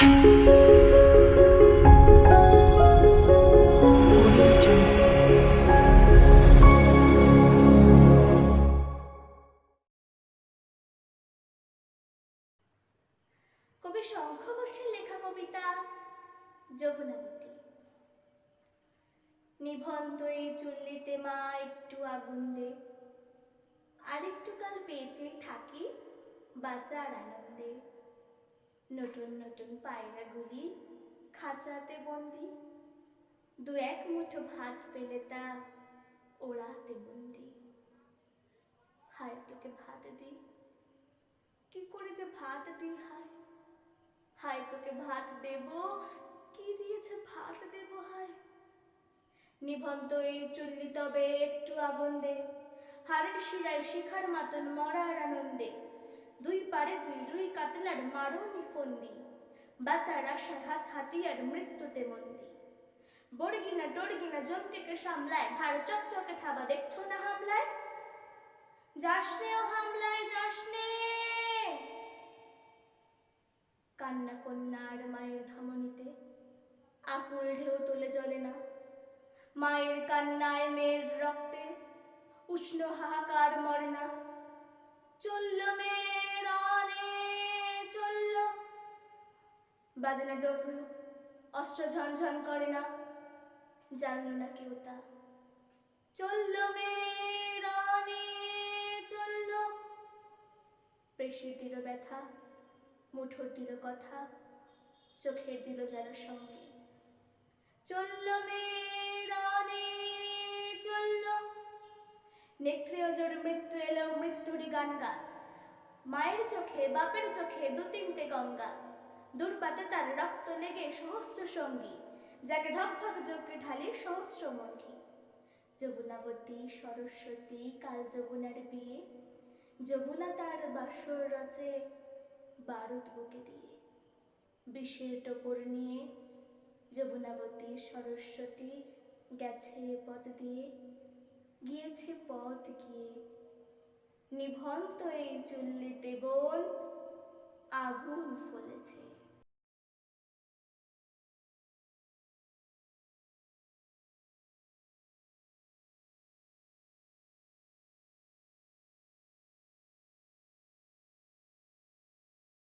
কবি শঙ্খ লেখা কবিতা যমুনাবতী নিভন্ত চুল্লিতে মা একটু আগুন দে। আরেকটু কাল বেঁচে থাকি বাঁচার আনন্দে। নতুন নতুন পায়রা গুলি, খাঁচাতে বন্দি। দু এক মুঠো ভাত পেলে তা ওড়াতে বন্দি। হায়, তোকে ভাত দিই? কি করে যে ভাত দিই, হায়? হায়, তোকে ভাত দেব? কি দিয়েছে ভাত দেব, হায়? নিভন্ত এই চুল্লি তবে একটু আগুন দে হাড়ের শিরায় শিখার মাতন মরার আনন্দে দুই পারে দুই রুই কাতলার মারো নিফন্দি বাঁচার আশায় হাত হাতিয়ার মৃত্যুতে মন্দি। বড়গিনা ডরগিনা জমকেকে সামলায়, ধার চকচকে থাবা দেখছ না হামলায়? যাসনে ও হামলায় যাসনে কান্না কন্যার মায়ের ধমনীতে, আকুল ঢেউ তোলে জলে না। মায়ের কান্নায় মেয়ের বাজে না ডমরু, অস্ত্র ঝনঝন করে না। জানলো না কেউ তা। চলল অনে, চলল। পেশির দিল ব্যথা, মুঠোর দিল কথা, চোখের দিল যারা সঙ্গে। চলল মেরানে চলল। নেকড়ে অজর মৃত্যু এলো, মৃত্যুরই গান গা মায়ের চোখে, বাপের চোখে দু তিনটে গঙ্গা। দুর্বাতে তার রক্ত লেগে সহস্র সঙ্গী, যাকে ধক ধক যোগ্যে ঢালি সহস্র মঙ্গী যমুনাবতী, সরস্বতী, কাল যমুনার বিয়ে, যমুনা তার বাসর রচে বারুদ বুকে দিয়ে। বিষের টোপর নিয়ে যমুনাবতী, সরস্বতী গেছে পথ দিয়ে, গিয়েছে পথ গিয়ে। নিভন্ত এই চুল্লিতে বোন